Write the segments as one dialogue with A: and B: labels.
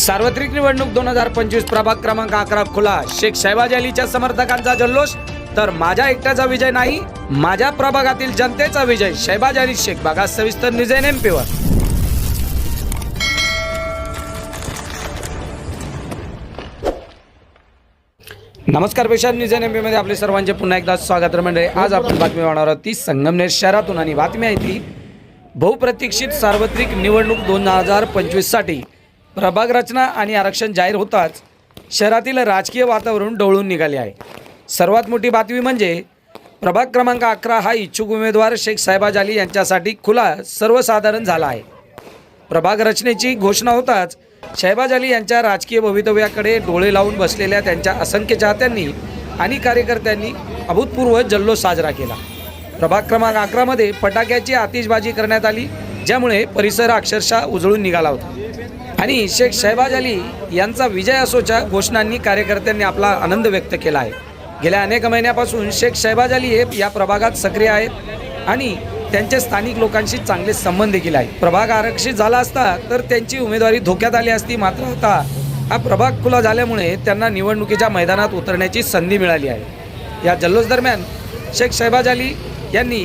A: सार्वत्रिक निवडणूक दोन हजार पंचवीस प्रभाग क्रमांक अकरा खुला. शेख शहबाज अलीच्या समर्थकांचा जल्लोष. तर माझ्या एकट्याचा विजय नाही माझ्या प्रभागातील जनतेचा विजय. शहबाज अली शेख बघा सविस्तर निजय एमपीवर नमस्कार पेशा न्यूज एनमध्ये आपले सर्वांचे पुन्हा एकदा स्वागत मंडळी. आज आपण बातमी होणार आहोत ती संगमनेर शहरातून आणि बातमी आहे ती बहुप्रतीक्षित सार्वत्रिक निवडणूक दोन हजार पंचवीससाठी प्रभाग रचना आणि आरक्षण जाहीर होताच शहरातील राजकीय वातावरण डोळून निघाले आहे. सर्वात मोठी बातमी म्हणजे प्रभाग क्रमांक अकरा हा इच्छुक उमेदवार शेख साहेबा अली यांच्यासाठी खुला सर्वसाधारण झाला आहे. प्रभाग रचनेची घोषणा होताच शहबाज अली यांच्या राजकीय भवितव्याकडे डोळे लावून बसलेल्या त्यांच्या असंख्य चाहत्यांनी आणि कार्यकर्त्यांनी अभूतपूर्व जल्लोष साजरा केला. प्रभाग क्रमांक अकरामध्ये फटाक्याची आतिषबाजी करण्यात आली ज्यामुळे परिसर अक्षरशः उजळून निघाला होता. आणि शेख शहबाज अली यांचा विजय असोच्या घोषणांनी कार्यकर्त्यांनी आपला आनंद व्यक्त केला आहे. गेल्या अनेक महिन्यापासून शेख शहबाज अली हे या प्रभागात सक्रिय आहेत आणि त्यांचे स्थानिक लोकांशी चांगले संबंध देखील आहेत. प्रभाग आरक्षित झाला असता तर त्यांची उमेदवारी धोक्यात आली असती मात्र आता हा प्रभाग खुला झाल्यामुळे त्यांना निवडणुकीच्या मैदानात उतरण्याची संधी मिळाली आहे. या जल्लोष दरम्यान शेख शहबाज अली यांनी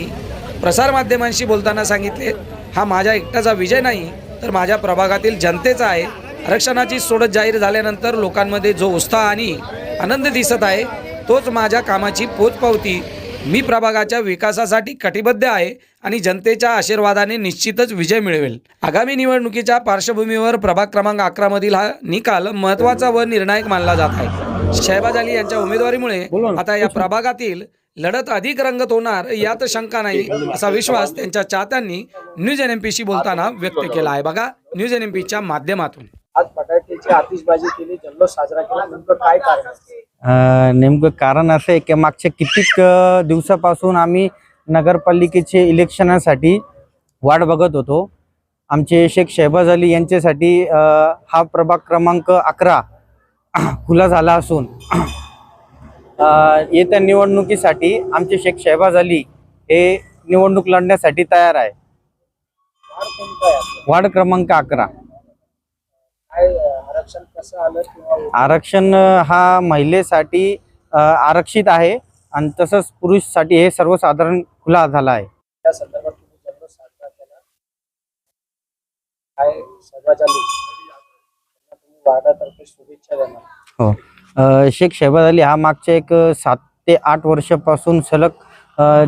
A: प्रसारमाध्यमांशी बोलताना सांगितले हा माझ्या एकट्याचा विजय नाही तर माझ्या प्रभागातील जनतेचा आहे. आरक्षणाची सोडत जाहीर झाल्यानंतर लोकांमध्ये जो उत्साह आणि आनंद दिसत आहे तोच माझ्या कामाची पोचपावती मी प्रभागाच्या विकासासाठी कटिबद्ध आहे आणि जनतेच्या आशीर्वादाने निश्चितच विजय मिळवेल. आगामी निवडणुकीच्या पार्श्वभूमीवर प्रभाग क्रमांक अकरा मधील हा निकाल महत्त्वाचा व निर्णायक मानला जात आहे. शहबाज अली यांच्या उमेदवारीमुळे आता या प्रभागातील लढत अधिक रंगत होणार यात शंका नाही असा विश्वास त्यांच्या चाहत्यांनी न्यूज एन एम पीशी बोलताना व्यक्त केला आहे. बघा न्यूज एन एम पीच्या माध्यमातून.
B: आज फटाक्याची आतिषबाजी केली जल्लोष साजरा केला. नेमकं काय कारण
C: नेमकं कारण असं आहे की मागच्या कित्येक अ, दिवसापासून आम्ही नगरपालिकेचे इलेक्शनासाठी वाट बघत होतो. आमचे शेख शहबाज अली यांच्यासाठी हा प्रभाग क्रमांक अकरा खुला झाला असून येत्या निवडणुकीसाठी आमचे शेख शहबाज अली हे निवडणूक लढण्यासाठी तयार आहे? वार्ड क्रमांक अकरा.
B: आरक्षण
C: हा? महिलेसाठी आरक्षित आहे आणि तसंच पुरुषसाठी हे सर्वसाधारण खुला झाला आहे.
B: शुभेच्छा देणार.
C: हो. शेख शहबाज अली हा मागच्या एक सात ते आठ वर्षापासून सलग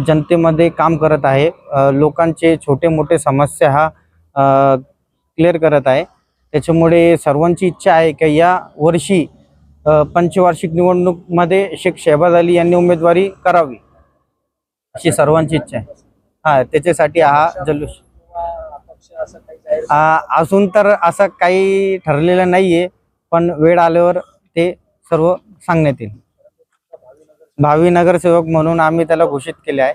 C: जनतेमध्ये काम करत आहे. लोकांचे छोटे मोठे समस्या हा क्लिअर करत आहे. त्याच्यामुळे सर्वांची इच्छा आहे की या वर्षी पंचवार्षिक निवडणूकमध्ये शेख शहबाज अली यांनी उमेदवारी करावी अशी सर्वांची इच्छा आहे. हा त्याच्यासाठी हा जल्लोष. अजून तर असं काही ठरलेलं नाहीये पण वेळ आल्यावर ते सर्व सांगण्यात येईल. भावी नगरसेवक म्हणून आम्ही त्याला घोषित केले आहे.